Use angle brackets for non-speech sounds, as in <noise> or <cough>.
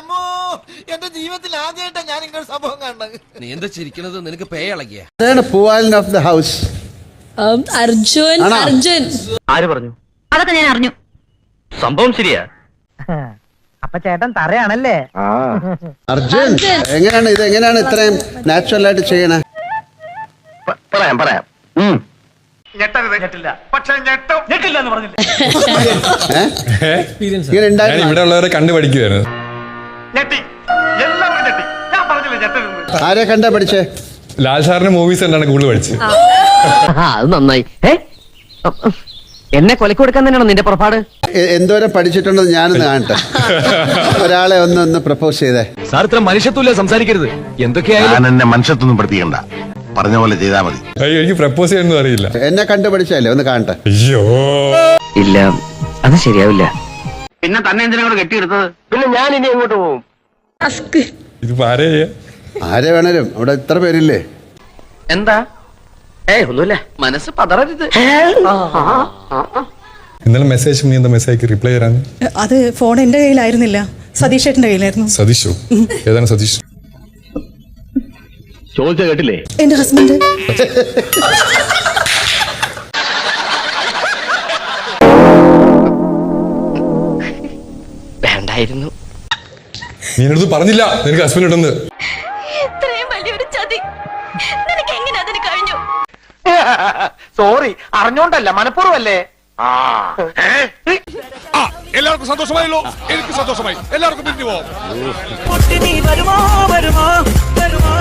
അമ്മോ എന്റെ ജീവിതത്തിൽ ആദ്യമായിട്ടാണ് ഞാൻ ഇങ്ങനെ സംഭവം കണ്ടത് നീ എന്താ ചിരിക്കുന്നത് നിനക്ക് പേ ഇളകിയ. അതാണ് പൂവാലൻ ഓഫ് ദ ഹൗസ് ഉം, അർജുൻ അർജുൻ. ആര് പറഞ്ഞു? അതൊക്കെ ഞാൻ അറിഞ്ഞു. സംഭവം ശരിയാ? <laughs> അപ്പൊ ചേട്ടൻ തറയാണല്ലേ? <laughs> അർജുൻ അർജുൻ. എങ്ങനെയാണ് ഇത്? എങ്ങനെയാണ് ഇത്രയും നാച്ചുറൽ ആയിട്ട് ചെയ്യണേ? പറയാം പറയാം പറയാം. ഉം. ഏ? <laughs> ഇങ്ങനെ ഞാൻ ഉണ്ടായിരുന്നു ഇവിടെ ഉള്ളവരെ കണ്ടുപഠിക്കുമായിരുന്നു പഠിക്കുവായിരുന്നു ആരെ കണ്ടാ പഠിച്ചേ? ലാൽ സാറിന്റെ മൂവീസ് എന്താണ് കൂടുതൽ പഠിച്ചത്. അത് നന്നായി. ഏ? എന്നെ കൊലക്ക് കൊടുക്കാൻ തന്നെയാണോ നിന്റെ പുറപ്പാട്? എ- എന്തോരം പഠിച്ചിട്ടുണ്ടെന്ന് ഞാനൊന്ന് കാണട്ടെ. <laughs> ഒരാളെ ഒന്ന് ഒന്ന് പ്രപ്പോസ് ചെയ്തേ. സാർ ഇത്ര മനുഷ്യത്വമില്ല സംസാരിക്കരുത്. എന്തൊക്കെയായാലും ഞാൻ എന്നെ മനുഷ്യത്വം പഠിപ്പിക്കണ്ട പറഞ്ഞ പോലെ ചെയ്താൽ മതി. അയ്യോ എനിക്ക് പ്രപ്പോസ് ചെയ്യാനൊന്നും അറിയില്ല. എന്നെ കണ്ടു പഠിച്ചല്ലേ ഒന്ന് കാണട്ടെ. അയ്യോ. ഇല്ല. അത് ശരിയാവില്ല. പിന്നെ തന്നെ എന്തിനാണ് കൂടെ കെട്ടിയെടുത്തത്? പിന്നെ ഞാൻ ഇനി എങ്ങോട്ട് പോകും? അസ്ക്. ഇത് ആരെ? ആരെ വേണേലും? അവിടെ ഇത്ര പേരില്ലേ? എന്താ? ഏയ് ഒന്നുമില്ല. മനസ്സ് പതറരുത്. ഇന്നലെ മെസ്സേജ് നീ എന്താ മെസ്സേജ് റിപ്ലൈ തരാൻ. അത് ഫോൺ എന്റെ കയ്യിലായിരുന്നില്ല. സതീഷ് ഏട്ടന്റെ കയ്യിലായിരുന്നു. സതീഷോ? ഏതാണ് സതീഷ്? ചോദിച്ച കേട്ടില്ലേ? എന്റെ ഹസ്ബൻഡ് വേണ്ടായിരുന്നു. നീ എന്നടുത്ത് പറഞ്ഞില്ല. നിനക്ക് ഹസ്ബൻഡ് ഉണ്ടെന്ന്. ഇത്രയും വലിയൊരു ചതി. നിനക്ക് എങ്ങനെ അതിന് കഴിഞ്ഞു? <laughs> സോറി അറിഞ്ഞോണ്ടല്ല മനഃപൂർവല്ലേ എല്ലാവർക്കും സന്തോഷമായല്ലോ. എനിക്ക് സന്തോഷമായി. എല്ലാവർക്കും പിരിഞ്ഞു പോവാം. വരുമോ വരുമോ വരുമോ?